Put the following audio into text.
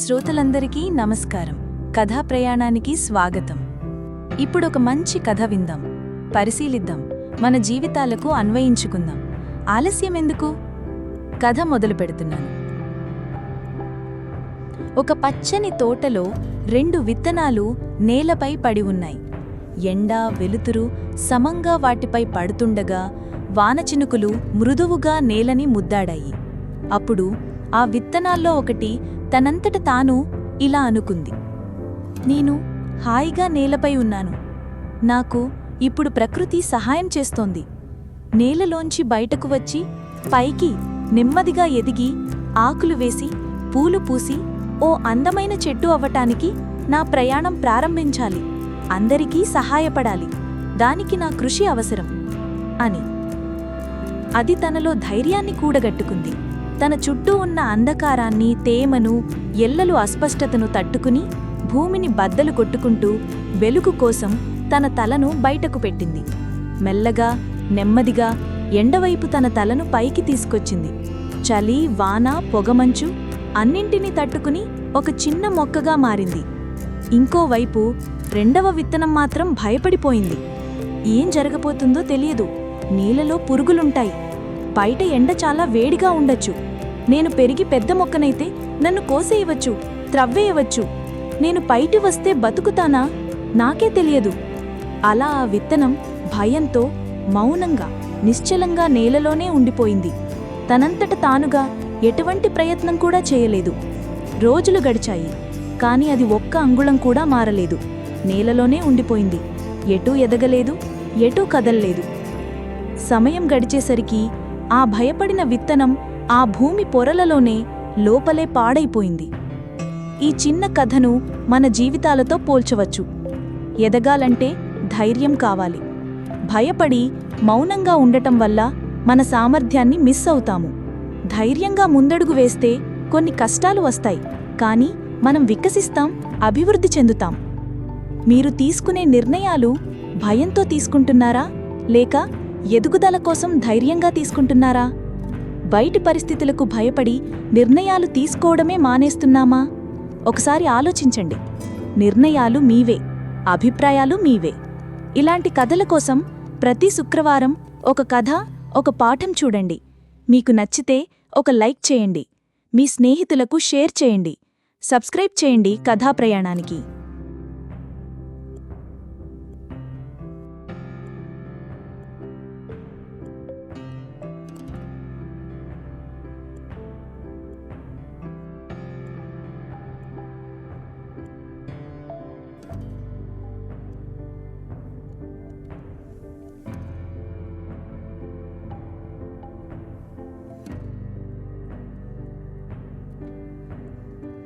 శ్రోతలందరికీ నమస్కారం. కథా ప్రయాణానికి స్వాగతం. ఇప్పుడు ఒక మంచి కథ విందాం. పరిశీలిద్దాం. మన జీవితాలకు అన్వయించుకుందాం. ఆలస్యం ఎందుకు? కథ మొదలు పెడుతున్నాను. ఒక పచ్చని తోటలో రెండు విత్తనాలు నేలపై పడి ఉన్నాయి. ఎండ వెలుతురు సమంగా వాటిపై పడుతుండగా వానచినుకులు మృదువుగా నేలని ముద్దాడాయి. అప్పుడు ఆ విత్తనాల్లో ఒకటి తనంతట తాను ఇలా అనుకుంది. నేను హాయిగా నేలపై ఉన్నాను. నాకు ఇప్పుడు ప్రకృతి సహాయం చేస్తోంది. నేలలోంచి బయటకు వచ్చి పైకి నెమ్మదిగా ఎదిగి ఆకులు వేసి పూలు పూసి ఓ అందమైన చెట్టు అవ్వటానికి నా ప్రయాణం ప్రారంభించాలి. అందరికీ సహాయపడాలి. దానికి నా కృషి అవసరం అని. అది తనలో ధైర్యాన్ని కూడగట్టుకుంది. తన చుట్టూ ఉన్న అంధకారాన్ని తేమను ఎల్లలు అస్పష్టతను తట్టుకుని భూమిని బద్దలు కొట్టుకుంటూ వెలుగు కోసం తన తలను బయటకు పెట్టింది. మెల్లగా నెమ్మదిగా ఎండవైపు తన తలను పైకి తీసుకొచ్చింది. చలి వాన పొగమంచు అన్నింటినీ తట్టుకుని ఒక చిన్న మొక్కగా మారింది. ఇంకోవైపు రెండవ విత్తనం మాత్రం భయపడిపోయింది. ఏం జరగబోతుందో తెలియదు. నీళ్ళలో పురుగులుంటాయి. బయట ఎండ చాలా వేడిగా ఉండొచ్చు. నేను పెరిగి పెద్ద మొక్కనైతే నన్ను కోసేయవచ్చు త్రవ్వేయవచ్చు. నేను పైటి వస్తే బతుకుతానా? నాకే తెలియదు. అలా ఆ విత్తనం భయంతో మౌనంగా నిశ్చలంగా నేలలోనే ఉండిపోయింది. తనంతట తానుగా ఎటువంటి ప్రయత్నం కూడా చేయలేదు. రోజులు గడిచాయి కాని అది ఒక్క అంగుళం కూడా మారలేదు. నేలలోనే ఉండిపోయింది. ఎటూ ఎదగలేదు ఎటూ కదల్లేదు. సమయం గడిచేసరికి ఆ భయపడిన విత్తనం ఆ భూమి పొరలలోనే లోపలే పాడైపోయింది. ఈ చిన్న కథను మన జీవితాలతో పోల్చవచ్చు. ఎదగాలంటే ధైర్యం కావాలి. భయపడి మౌనంగా ఉండటం వల్ల మన సామర్థ్యాన్ని మిస్ అవుతాము. ధైర్యంగా ముందడుగు వేస్తే కొన్ని కష్టాలు వస్తాయి. కానీ మనం వికసిస్తాం అభివృద్ధి చెందుతాం. మీరు తీసుకునే నిర్ణయాలు భయంతో తీసుకుంటున్నారా? లేక ఎదుగుదల కోసం ధైర్యంగా తీసుకుంటున్నారా? బయటి పరిస్థితులకు భయపడి నిర్ణయాలు తీసుకోవడమే మానేస్తున్నామా? ఒకసారి ఆలోచించండి. నిర్ణయాలు మీవే అభిప్రాయాలు మీవే. ఇలాంటి కథల కోసం ప్రతి శుక్రవారం ఒక కథ ఒక పాఠం చూడండి. మీకు నచ్చితే ఒక లైక్ చేయండి. మీ స్నేహితులకు షేర్ చేయండి. సబ్స్క్రైబ్ చేయండి కథా ప్రయాణానికి